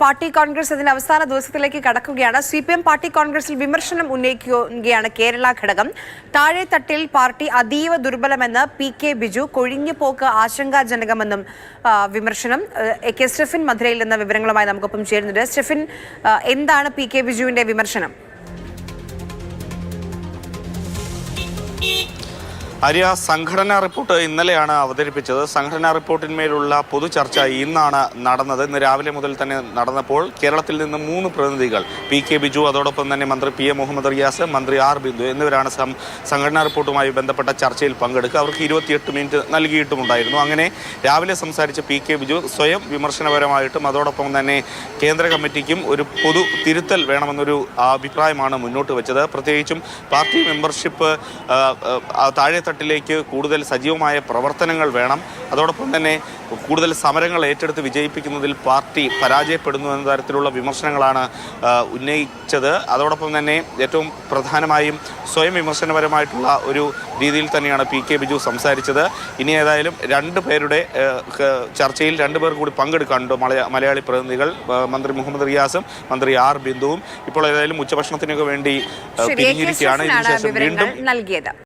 Party Congress അതിന്റെ അവസാന ദിവസത്തിലേക്ക് കടക്കുകയാണ്. സി പി എം പാർട്ടി കോൺഗ്രസിൽ വിമർശനം ഉന്നയിക്കുകയാണ് കേരള ഘടകം. താഴെത്തട്ടിൽ പാർട്ടി അതീവ ദുർബലമെന്ന് പി കെ ബിജു കൊഴിഞ്ഞുപോക്ക് ആശങ്കാജനകമെന്നും വിമർശനം. എ കെ സ്റ്റെഫിൻ മധുരയിൽ നിന്ന് വിവരങ്ങളുമായി നമുക്കൊപ്പം ചേരുന്നുണ്ട്. സ്റ്റെഫിൻ എന്താണ് പി കെ ബിജുവിന്റെ വിമർശനം? ആര്യ സംഘടനാ റിപ്പോർട്ട് ഇന്നലെയാണ് അവതരിപ്പിച്ചത്. സംഘടനാ റിപ്പോർട്ടിന്മേലുള്ള പൊതു ചർച്ച ഇന്നാണ് നടന്നത്. ഇന്ന് രാവിലെ മുതൽ തന്നെ നടന്നപ്പോൾ കേരളത്തിൽ നിന്ന് മൂന്ന് പ്രതിനിധികൾ പി കെ ബിജു അതോടൊപ്പം തന്നെ മന്ത്രി പി എ മുഹമ്മദ് റിയാസ് മന്ത്രി ആർ ബിന്ദു എന്നിവരാണ് സംഘടനാ റിപ്പോർട്ടുമായി ബന്ധപ്പെട്ട ചർച്ചയിൽ പങ്കെടുക്കുക. അവർക്ക് ഇരുപത്തിയെട്ട് മിനിറ്റ് നൽകിയിട്ടുമുണ്ടായിരുന്നു. അങ്ങനെ രാവിലെ സംസാരിച്ച പി കെ ബിജു സ്വയം വിമർശനപരമായിട്ടും അതോടൊപ്പം തന്നെ കേന്ദ്ര കമ്മിറ്റിക്കും ഒരു പൊതു തിരുത്തൽ വേണമെന്നൊരു അഭിപ്രായമാണ് മുന്നോട്ട് വെച്ചത്. പ്രത്യേകിച്ചും പാർട്ടി മെമ്പർഷിപ്പ് ആ, ആ, കൂടുതൽ സജീവമായ പ്രവർത്തനങ്ങൾ വേണം. അതോടൊപ്പം തന്നെ കൂടുതൽ സമരങ്ങൾ ഏറ്റെടുത്ത് വിജയിപ്പിക്കുന്നതിൽ പാർട്ടി പരാജയപ്പെടുന്നു എന്ന തരത്തിലുള്ള വിമർശനങ്ങളാണ് ഉന്നയിച്ചത്. അതോടൊപ്പം തന്നെ ഏറ്റവും പ്രധാനമായും സ്വയം വിമർശനപരമായിട്ടുള്ള ഒരു രീതിയിൽ തന്നെയാണ് പി കെ ബിജു സംസാരിച്ചത്. ഇനി ഏതായാലും രണ്ട് പേരുടെ ചർച്ചയിൽ രണ്ട് പേർ കൂടി പങ്കെടുക്കാനുണ്ട് മലയ- മലയാളി പ്രതിനിധികൾ മന്ത്രി മുഹമ്മദ് റിയാസും മന്ത്രി ആർ ബിന്ദുവും. ഇപ്പോൾ ഏതായാലും ഉച്ചഭക്ഷണത്തിനൊക്കെ വേണ്ടി പിരിഞ്ഞിരിക്കുകയാണ്. ഇതിനുശേഷം വീണ്ടും നൽകിയത്.